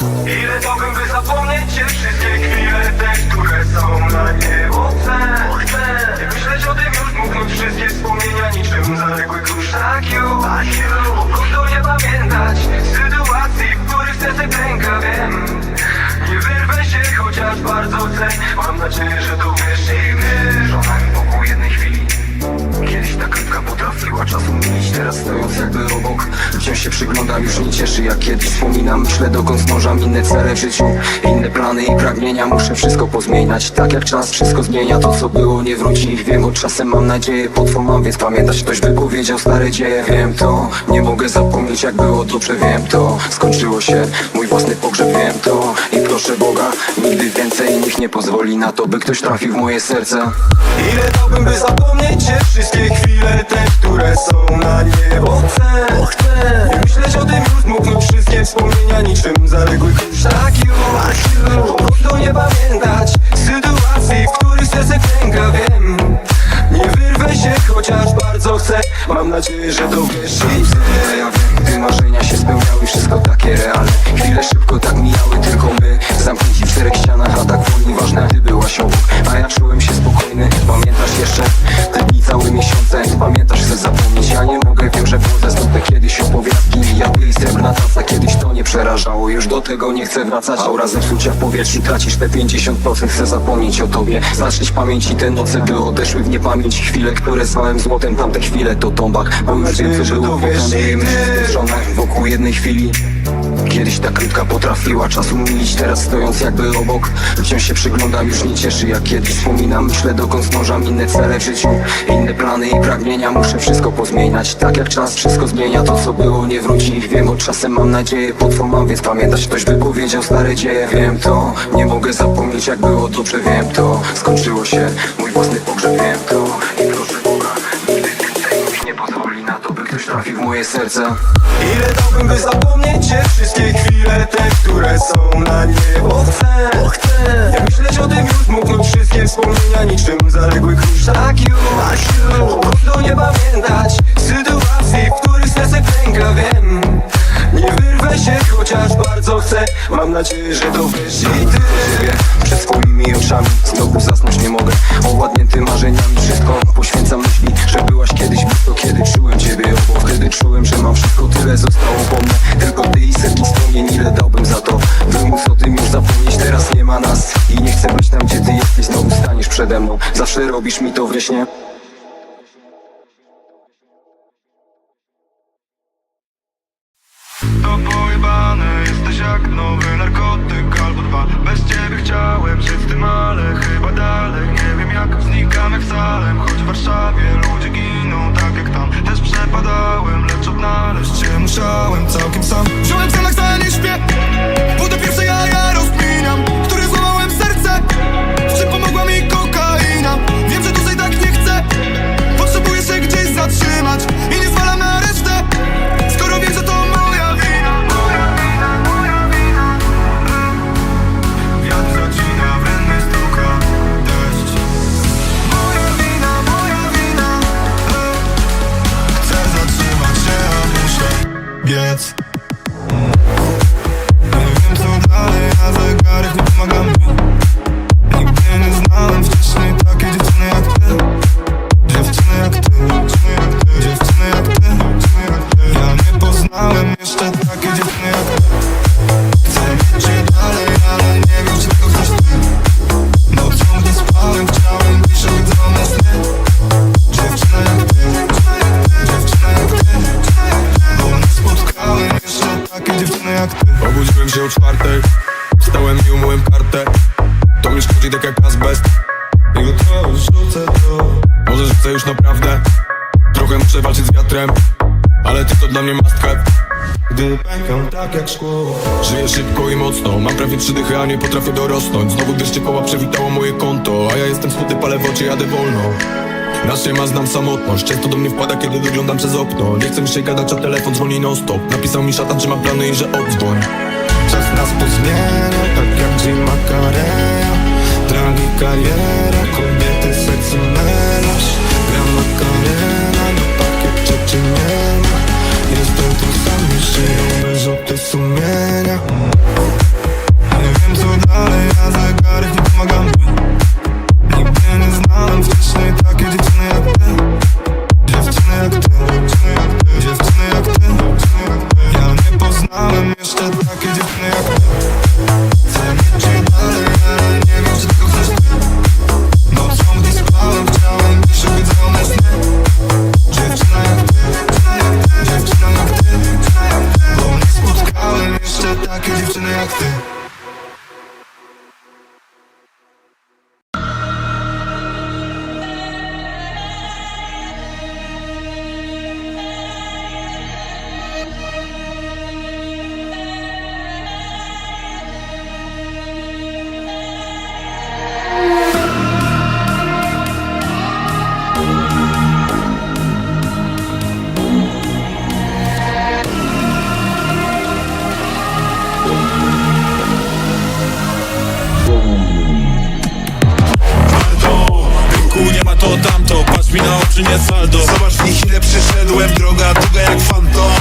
Ile dałbym by zapomnieć cię wszystkie chwile Te, które są na niebo? Chcę, Nie myśleć o tym już mówiąc wszystkie wspomnienia Niczym zaległy kurz Tak you, tak Trudno nie pamiętać Sytuacji, w których serce klęka Wiem. Nie wyrwę się, chociaż bardzo chcę. Mam nadzieję, że to wiesz i my Żonami wokół jednej chwili Kiedyś ta krótka potrafiła czasu mylić Teraz stojąc jakby obok Wciąż się przyglądam, już nie cieszy jak kiedyś Wspominam, myślę dokąd zdążam Inne cele w życiu, inne plany i pragnienia Muszę wszystko pozmieniać, tak jak czas Wszystko zmienia, to co było nie wróci. Wiem, od czasem mam nadzieję, potwór mam Więc pamiętać, ktoś by powiedział stare dzieje. Wiem to, nie mogę zapomnieć jak było dobrze Wiem to, skończyło się Mój własny pogrzeb, wiem to. I proszę Boga, nigdy więcej Niech nie pozwoli na to, by ktoś trafił w moje serce Ile dałbym, by zapomnieć cię Wszystkie chwile te, które są na niebo? Chcę, chcę. Nie myśleć o tym już mówiąc wszystkie wspomnienia Niczym zaległy kurz Tak you Trudno nie pamiętać Sytuacji, w których serce klęka Wiem, nie wyrwę się Chociaż bardzo chcę. Mam nadzieję, że to wiesz. I ty Ja wiem, gdy marzenia się spełniały Wszystko tego nie chcę wracać. Aura zepsucia w powietrzu Tracisz te 50% Chcę zapomnieć o tobie Zatrzeć pamięci te noce By odeszły w niepamięć. Chwile, które zwałem złotem Tamte chwile to tombak. Bo już wiem, co było potem wokół jednej chwili Kiedyś ta krótka potrafiła czasu mylić Teraz stojąc jakby obok. Wciąż się przyglądam, już nie cieszy jak kiedyś Wspominam, myślę dokąd zdążam Inne cele w życiu, inne plany i pragnienia. Muszę wszystko pozmieniać, tak jak czas Wszystko zmienia, to co było nie wróci. Wiem, od czasem mam nadzieję, potwór mam Więc pamiętać, ktoś by powiedział stare dzieje. Wiem to, nie mogę zapomnieć jak było dobrze Wiem to, skończyło się Mój własny pogrzeb, wiem to trafił w moje serce. Ile dałbym, by zapomnieć cię Wszystkie chwile te, które są na niebo. Chcę, chcę. Nie myśleć o tym już? Mówiąc wszystkie wspomnienia Niczym zaległy kurz Tak tak you Trudno nie pamiętać Sytuacji, w których serce klęka Wiem, nie wyrwę się Chociaż bardzo chcę. Mam nadzieję, że to wiesz Nas. I nie chcę być tam, gdzie ty jesteś Znowu staniesz przede mną. Zawsze robisz mi to we śnie jak azbest Jutro rzucę to. Może rzucę już naprawdę. Trochę muszę walczyć z wiatrem Ale ty to dla mnie must Gdy pękam tak jak szkło Żyję szybko i mocno. Mam prawie trzy dychy, a nie potrafię dorosnąć. Znowu 200 koła przewitało moje konto A ja jestem smuty, palę w oczy, jadę wolno. Się ma, znam samotność. Często do mnie wpada, kiedy wyglądam przez okno. Nie chcę mi się gadać, a telefon dzwoni non stop Napisał mi szatan, że ma plany i że oddzwoń Czas nas pozmienia, tak jak Jim Macarena tranqui caliente oczy, nie saldo Zobacz w nich ile przeszedłem, droga długa jak fantom.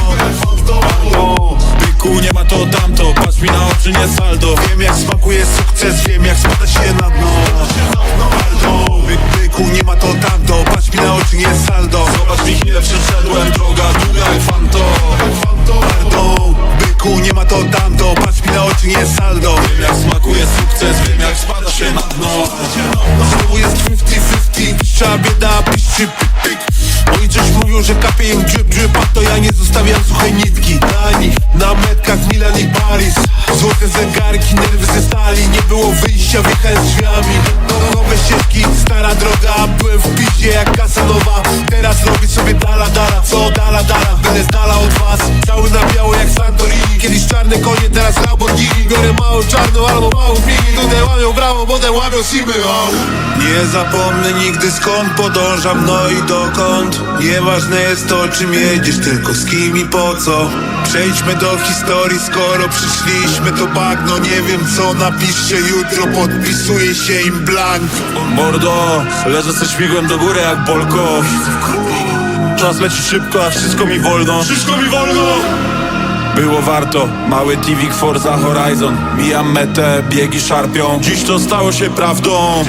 Byku nie ma to tamto, patrz mi na oczy, nie saldo. Wiem jak smakuje sukces, wiem jak spada się na dno. Byku, nie ma to tamto. Patrz mi na oczy, nie saldo. Zobacz mi ile przeszedłem, droga długa jak fanto Bardo, byku, nie ma to tamto. Patrz mi na oczy, nie saldo. Wiem jak smakuje sukces, wiem jak spada się na dno. Znowu jest 50-50 Piszcza bieda, piszczy że kapie im drip, drip A to ja nie zostawiam suchej nitki. Na nich, na metkach Milan i Paris. Złote zegarki, nerwy ze stali. Nie było wyjścia, wjechałem drzwiami. No, Nowe ścieżki, stara droga. Byłem w piździe jak Casanova Teraz robię sobie dala dala. Co dala dala, będę z dala od was. Cały na biało jak Santorini. Kiedyś czarne konie, teraz Lamborghini. Biorę małą czarną albo małą mini. Tutaj łamią brawo, łamią simy oh. Nie zapomnę nigdy skąd podążam, no i dokąd. Nieważne jest to czym jedziesz, tylko z kim i po co. Przejdźmy do historii, skoro przyszliśmy to bagno Nie wiem co napiszcie jutro, podpisuje się im blank. Mordo, leżę ze śmigłem do góry jak Bolko. Czas leci szybko, a wszystko mi wolno. Wszystko mi wolno! Było warto, mały TV Forza Horizon. Mijam metę, biegi szarpią. Dziś to stało się prawdą.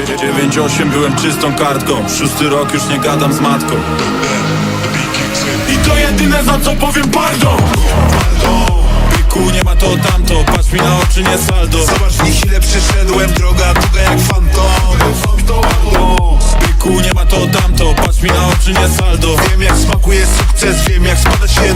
9-8 byłem czystą kartką. Szósty rok już nie gadam z matką. I to jedyne za co powiem pardon. Byku nie ma to tamto, patrz mi na oczy nie saldo. Zobacz w nich ile przeszedłem, droga długa jak fantom. Byku nie ma to tamto, patrz mi na oczy nie saldo. Wiem jak smakuje sukces, wiem jak spada się